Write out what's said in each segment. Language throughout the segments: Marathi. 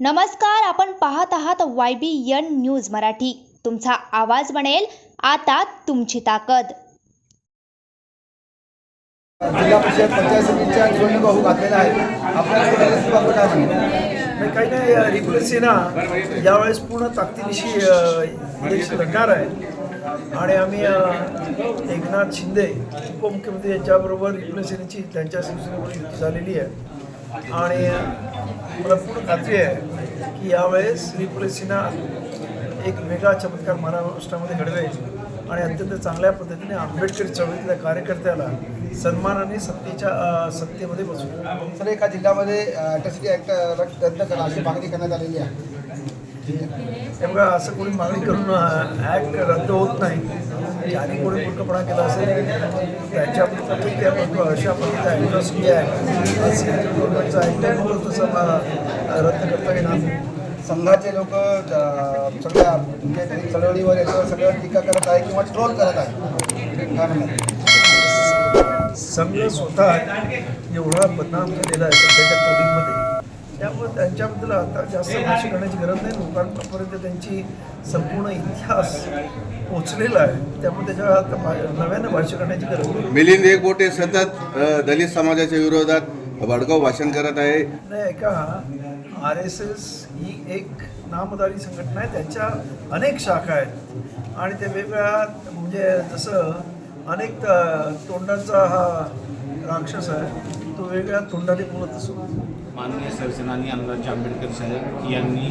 नमस्कार आपण पाहत आहात Y B N news Marathi. तुमचा आवाज बनेल आता तुमची ताकद. जिल्हा परिषद पंचायत समितीच्या निवडणुका होऊ घातलेल्या आहेत. आपल्या निवडणुकीबाबत काय म्हणेल नाही काही नाही रिपल सेना यावेळेस पूर्ण ताकदीनिशी इलेक्शन लढणार आहे. आणि आम्ही एकनाथ शिंदे उपमुख्यमंत्री यांच्याबरोबर रिपल सेनेची त्यांच्या शिवसेनेवर युती झालेली आहे. आणि मला पूर्ण खात्री आहे की यावेळेस रिपल सेना एक वेगळा चमत्कार महाराष्ट्रामध्ये घडवेल. आणि अत्यंत चांगल्या पद्धतीने आंबेडकरी चळवळीतल्या कार्यकर्त्याला सन्मानाने सत्तेच्या सत्तेमध्ये बसवू सर एका जिल्ह्यामध्ये अॅट्रॉसिटी ॲक्ट रद्द करा अशी मागणी करण्यात आलेली आहे. बघा असं कोणी मागणी करून ॲक्ट रद्द होत नाही. ज्यांनी कोणी मूर्खपणा केला असेल त्यांच्या अशा पद्धतीचा ॲट्रॉसिटी ॲक्ट गव्हर्नमेंटचा आहे तसं रद्द करता येणार संघाचे लोक सगळ्या म्हणजे काही चळवळीवर याच्यावर सगळं टीका करत आहे किंवा ट्रोल करत आहे संघ स्वतः एवढा बदनाम केलेला आहे सध्याच्या ट्रोलिंगमध्ये त्यामुळे त्यांच्याबद्दल आता जास्त भाष्य करण्याची गरज नाही. लोकांपर्यंत त्यांची संपूर्ण इतिहास पोचलेला आहे. त्यामुळे त्याच्यावर आता नव्यानं भाष्य करण्याची गरज नाही. मिलिंद एकबोटे सतत दलित समाजाच्या विरोधात भडकाऊ भाषण करत आहे. नाही ऐका. आर एस एस ही एक नामधारी संघटना आहे. त्यांच्या अनेक शाखा आहेत. आणि ते वेगळ्या म्हणजे जसं अनेक तोंडांचा हा राक्षस आहे. तो वेगळ्या तोंडाने बोलत असतो माननीय सरसेनानी अमराजी आंबेडकर साहेब यांनी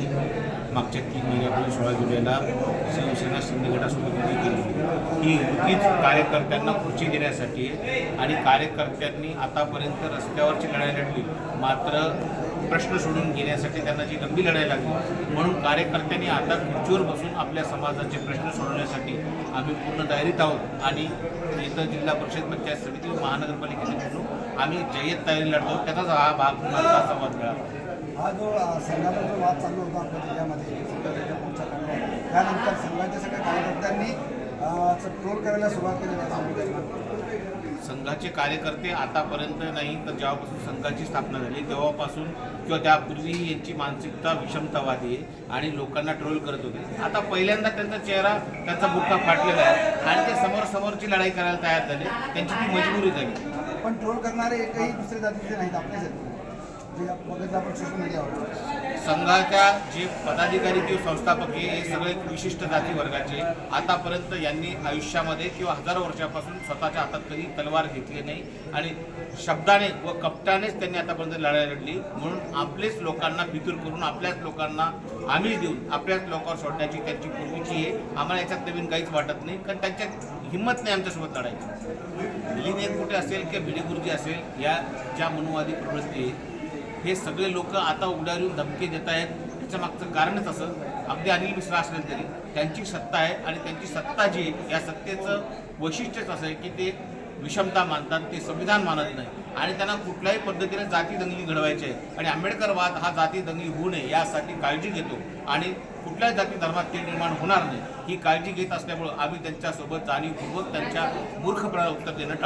मागच्या तीन महिन्यापूर्वी सोळा जुलैला शिवसेना शिंदे गटासोबत युती केली. ही युतीच कार्यकर्त्यांना खुर्ची देण्यासाठी आणि कार्यकर्त्यांनी आतापर्यंत रस्त्यावरची लढाई लढली. मात्र प्रश्न सोडून घेण्यासाठी त्यांना जी लंबी लढाई लागली म्हणून कार्यकर्त्यांनी आता खुर्चीवर बसून आपल्या समाजाचे प्रश्न सोडवण्यासाठी आम्ही पूर्ण तयारीत आहोत. आणि इथं जिल्हा परिषद पंचायत समिती व महानगरपालिकेचे म्हणून आम्ही जय्यत तयारी लढतो. त्याचाच हा भाग माझा संवाद मिळाला. हा जो संघाचा जो वाद चालू होता आपल्या जिल्ह्यामध्ये संघाच्या पुढच्या त्यानंतर संघाच्या सगळ्या कार्यकर्त्यांनी ट्रोल करायला सुरुवात केली. संघाचे कार्यकर्ते आतापर्यंत नाही तर जेव्हापासून संघाची स्थापना झाली तेव्हापासून किंवा त्यापूर्वी यांची मानसिकता विषमतावादी आहे आणि लोकांना ट्रोल करत होते. आता पहिल्यांदा त्यांचा चेहरा त्यांचा बुक्का फाटलेला आहे आणि ते समोर समोरची लढाई करायला तयार झाले. त्यांची ती मजबुरी झाली. पण ट्रोल करणारे एकही दुसरे जातीचे नाहीत आपलेच आहेत जे बघितलं आपण सोशल मीडियावर संघाच्या जे पदाधिकारी किंवा संस्थापक आहे हे सगळे विशिष्ट जाती वर्गाचे आतापर्यंत यांनी आयुष्यामध्ये किंवा हजारो वर्षापासून स्वतःच्या हातात कधी तलवार घेतली नाही आणि शब्दाने व कपटानेच त्यांनी आतापर्यंत लढाई लढली. म्हणून आपलेच लोकांना फितूर करून आपल्याच लोकांना आम्ही देऊन आपल्याच लोकांवर सोडण्याची त्यांची पूर्वीची आहे आम्हाला याच्यात नवीन काहीच वाटत नाही. कारण त्यांच्यात हिंमत नाही आमच्यासोबत लढायची. मिलिंद कुठे असेल किंवा भिडे गुरुजी असेल या ज्या मनुवादी प्रवृत्ती हे सगळे लोक आता उघड्यावर येऊन धमकी देत आहेत. त्याच्या मागचं कारणच असं अगदी अनिल मिश्रा असले तरी. त्यांची सत्ता आहे आणि त्यांची सत्ता जी आहे या सत्तेचं वैशिष्ट्यच असं आहे की ते विषमता मानतात ते संविधान मानत नाही. आणि त्यांना कुठल्याही पद्धतीने जाती दंगली घडवायची आहे आणि आंबेडकरवाद हा जाती दंगली होऊ नये यासाठी काळजी घेतो. आणि कुठल्याही जाती धर्मात ते निर्माण होणार नाही. ही काळजी घेत असल्यामुळं आम्ही त्यांच्यासोबत जाणीवपूर्वक त्यांच्या मूर्खपणाला उत्तर देणं टाळतो.